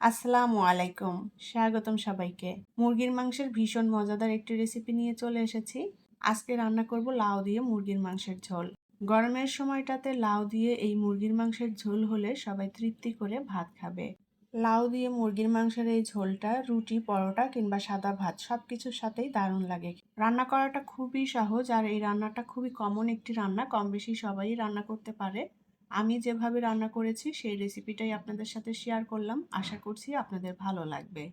আসসালামু আলাইকুম। স্বাগতম সবাইকে। মুরগির মাংসের ভীষণ মজাদার একটি রেসিপি নিয়ে চলে এসেছি। আজকে রান্না করব লাউ দিয়ে মুরগির মাংসের ঝোল। গরমের সময়টাতে লাউ দিয়ে এই মুরগির মাংসের ঝোল হলে সবাই তৃপ্তি করে ভাত খাবে। লাউ দিয়ে মুরগির মাংসের এই ঝোলটা, রুটি, পরোটা কিংবা সাদা ভাত সব কিছুর সাথেই দারুণ লাগে। রান্না করাটা খুবই সহজ আর এই রান্নাটা খুবই কমন একটি রান্না। কম বেশি সবাই রান্না করতে পারে। আমি যেভাবে রান্না করেছি, সেই রেসিপিটাই আপনাদের সাথে শেয়ার করলাম। আশা করছি আপনাদের ভালো লাগবে।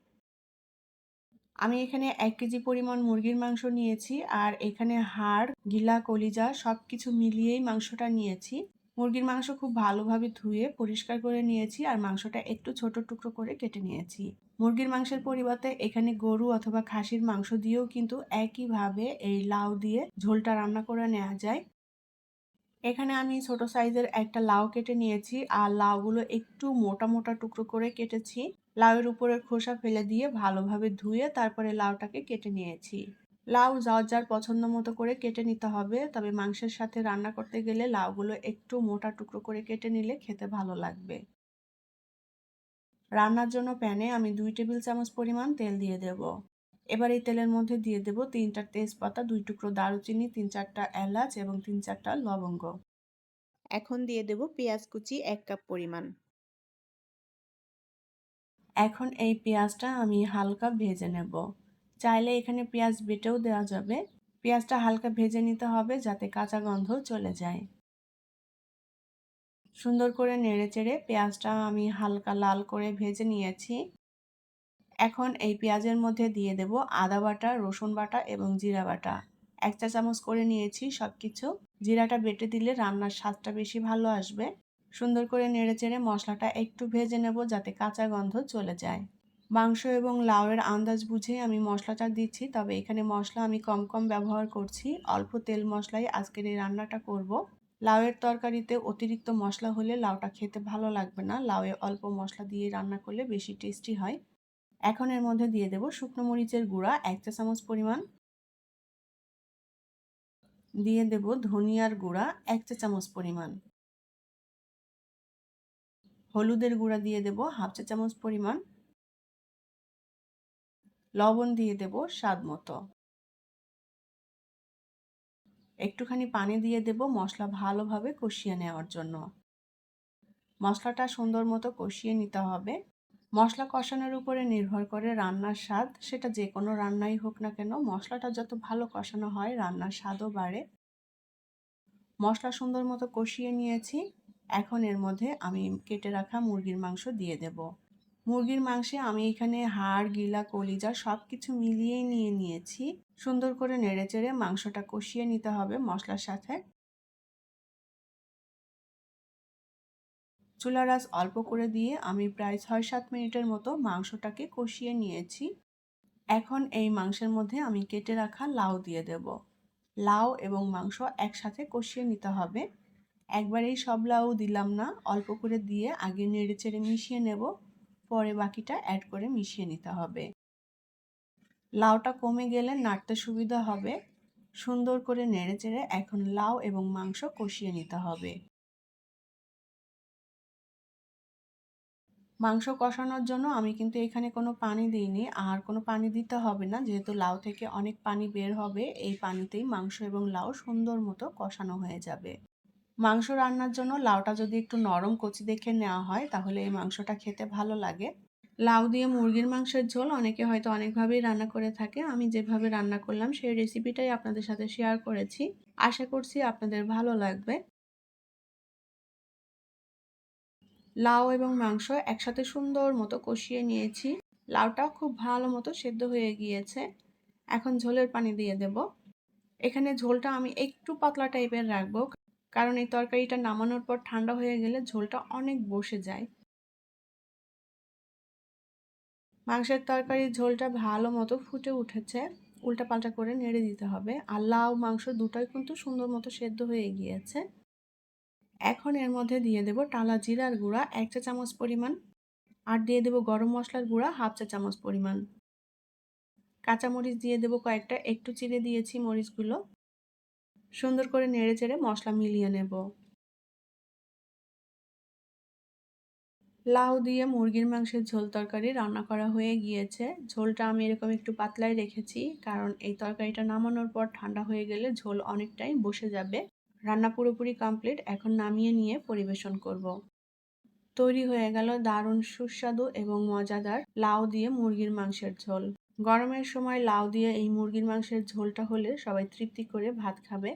আমি এখানে এক কেজি পরিমাণ মুরগির মাংস নিয়েছি আর এখানে হাড়, গিলা, কলিজা সব কিছু মিলিয়েই মাংসটা নিয়েছি। মুরগির মাংস খুব ভালোভাবে ধুয়ে পরিষ্কার করে নিয়েছি আর মাংসটা একটু ছোট টুকরো করে কেটে নিয়েছি। মুরগির মাংসের পরিবর্তে এখানে গরু অথবা খাসির মাংস দিয়েও কিন্তু একইভাবে এই লাউ দিয়ে ঝোলটা রান্না করে নেওয়া যায়। এখানে আমি ছোট সাইজের একটা লাউ কেটে নিয়েছি, আর লাউগুলো একটু মোটা মোটা টুকরো করে কেটেছি। লাউয়ের উপরের খোসা ফেলে দিয়ে ভালোভাবে ধুয়ে তারপরে লাউটাকে কেটে নিয়েছি। লাউ যার যার পছন্দ মতো করে কেটে নিতে হবে, তবে মাংসের সাথে রান্না করতে গেলে লাউগুলো একটু মোটা টুকরো করে কেটে নিলে খেতে ভালো লাগবে। রান্নার জন্য প্যানে আমি দুই টেবিল চামচ পরিমাণ তেল দিয়ে দেব। এবার এই তেলের মধ্যে দিয়ে দেব তিনটা তেজপাতা, দুই টুকরো দারুচিনি, তিন চারটা এলাচ এবং তিন চারটা লবঙ্গ। এখন দিয়ে দেব পেঁয়াজ কুচি এক কাপ পরিমাণ। এখন এই পেঁয়াজটা আমি হালকা ভেজে নেব। চাইলে এখানে পেঁয়াজ বেটেও দেওয়া যাবে। পেঁয়াজটা হালকা ভেজে নিতে হবে যাতে কাঁচা গন্ধ চলে যায়। সুন্দর করে নেড়ে চেড়ে পেঁয়াজটা আমি হালকা লাল করে ভেজে নিয়েছি। এখন এই পেঁয়াজের মধ্যে দিয়ে দেব আদা বাটা, রসুন বাটা এবং জিরা বাটা। এক চা চামচ করে নিয়েছি সব কিছু জিরাটা বেটে দিলে রান্নার স্বাদটা বেশি ভালো আসবে। সুন্দর করে নেড়ে চেড়ে মশলাটা একটু ভেজে নেব যাতে কাঁচা গন্ধ চলে যায়। মাংস এবং লাউয়ের আন্দাজ বুঝে আমি মশলাটা দিচ্ছি, তবে এখানে মশলা আমি কম কম ব্যবহার করছি। অল্প তেল মশলাই আজকের এই রান্নাটা করব। লাউয়ের তরকারিতে অতিরিক্ত মশলা হলে লাউটা খেতে ভালো লাগবে না। লাউয়ে অল্প মশলা দিয়ে রান্না করলে বেশি টেস্টি হয়। এখন এর মধ্যে দিয়ে দেব শুকনো মরিচের গুঁড়া, এক চা চামচ পরিমাণ। দিয়ে দেব ধনিয়ার গুঁড়া, এক চা চামচ পরিমাণ। হলুদের গুঁড়া দিয়ে দেব হাফ চা চামচ পরিমাণ। লবণ দিয়ে দেব স্বাদ মতো। একটুখানি পানি দিয়ে দেব মশলা ভালোভাবে কষিয়ে নেওয়ার জন্য। মশলাটা সুন্দর মতো কষিয়ে নিতে হবে। মশলা কষানোর উপরে নির্ভর করে রান্নার স্বাদ। সেটা যে কোনো রান্নাই হোক না কেন, মশলাটা যত ভালো কষানো হয়, রান্নার স্বাদও বাড়ে। মশলা সুন্দর মতো কষিয়ে নিয়েছি। এখন এর মধ্যে আমি কেটে রাখা মুরগির মাংস দিয়ে দেব। মুরগির মাংসে আমি এখানে হাড়, গিলা, কলিজা সব কিছু মিলিয়েই নিয়ে নিয়েছি। সুন্দর করে নেড়ে চেড়ে মাংসটা কষিয়ে নিতে হবে মশলার সাথে। চুলার আঁচ অল্প করে দিয়ে আমি প্রায় ছয় সাত মিনিটের মতো মাংসটাকে কষিয়ে নিয়েছি। এখন এই মাংসের মধ্যে আমি কেটে রাখা লাউ দিয়ে দেব। লাউ এবং মাংস একসাথে কষিয়ে নিতে হবে। একবারেই সব লাউ দিলাম না, অল্প করে দিয়ে আগে নেড়ে চেড়ে মিশিয়ে নেব। পরে বাকিটা অ্যাড করে মিশিয়ে নিতে হবে। লাউটা কমে গেলে নাড়তে সুবিধা হবে। সুন্দর করে নেড়ে চেড়ে এখন লাউ এবং মাংস কষিয়ে নিতে হবে। মাংস কষানোর জন্য আমি কিন্তু এখানে কোনো পানি দিইনি। আর কোনো পানি দিতে হবে না। যেহেতু লাউ থেকে অনেক পানি বের হবে, এই পানিতেই মাংস এবং লাউ সুন্দর মতো কষানো হয়ে যাবে। মাংস রান্নার জন্য লাউটা যদি একটু নরম কচি দেখে নেওয়া হয়, তাহলে এই মাংসটা খেতে ভালো লাগে। লাউ দিয়ে মুরগির মাংসের ঝোল অনেকে হয়তো অনেকভাবেই রান্না করে থাকে। আমি যেভাবে রান্না করলাম, সেই রেসিপিটাই আপনাদের সাথে শেয়ার করেছি। আশা করছি আপনাদের ভালো লাগবে। লাউ এবং মাংস একসাথে সুন্দর মতো কষিয়ে নিয়েছি। লাউটা খুব ভালো মতো সেদ্ধ হয়ে গিয়েছে। এখন ঝোলের পানি দিয়ে দেব। এখানে ঝোলটা আমি একটু পাতলা টাইপের রাখব, কারণ এই তরকারিটা নামানোর পর ঠান্ডা হয়ে গেলে ঝোলটা অনেক বসে যায়। মাংসের তরকারির ঝোলটা ভালো মতো ফুটে উঠেছে। উল্টা পাল্টা করে নেড়ে দিতে হবে। আর লাউ, মাংস দুটোই কিন্তু সুন্দর মতো সেদ্ধ হয়ে গিয়েছে। এখন এর মধ্যে দিয়ে দেব টালা জিরার গুঁড়া এক চা চামচ পরিমাণ আর দিয়ে দেব গরম মশলার গুঁড়া হাফ চা চামচ পরিমাণ। কাঁচামরিচ দিয়ে দেব কয়েকটা, একটু চিড়ে দিয়েছি মরিচগুলো। সুন্দর করে নেড়ে চেড়ে মশলা মিলিয়ে নেব। লাউ দিয়ে মুরগির মাংসের ঝোল তরকারি রান্না করা হয়ে গিয়েছে। ঝোলটা আমি এরকম একটু পাতলাই রেখেছি, কারণ এই তরকারিটা নামানোর পর ঠান্ডা হয়ে গেলে ঝোল অনেকটাই বসে যাবে। রান্না পুরোপুরি কমপ্লিট এখন নামিয়ে নিয়ে পরিবেশন করব। তৈরি হয়ে গেল দারুণ সুস্বাদু এবং মজাদার লাউ দিয়ে মুরগির মাংসের ঝোল। গরমের সময় লাউ দিয়ে এই মুরগির মাংসের ঝোলটা হলে সবাই তৃপ্তি করে ভাত খাবে।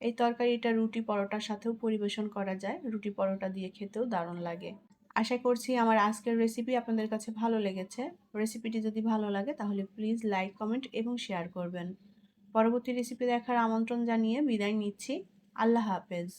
এই তরকারিটা রুটি পরোটার সাথেও পরিবেশন করা যায়, রুটি পরোটা দিয়ে খেতেও দারুণ লাগে। আশা করছি আমার আজকের রেসিপি আপনাদের কাছে ভালো লেগেছে। রেসিপিটি যদি ভালো লাগে তাহলে প্লিজ লাইক কমেন্ট এবং শেয়ার করবেন। পরবর্তী রেসিপি দেখার আমন্ত্রণ জানিয়ে বিদায় নিচ্ছি। আল্লাহ হাফেজ।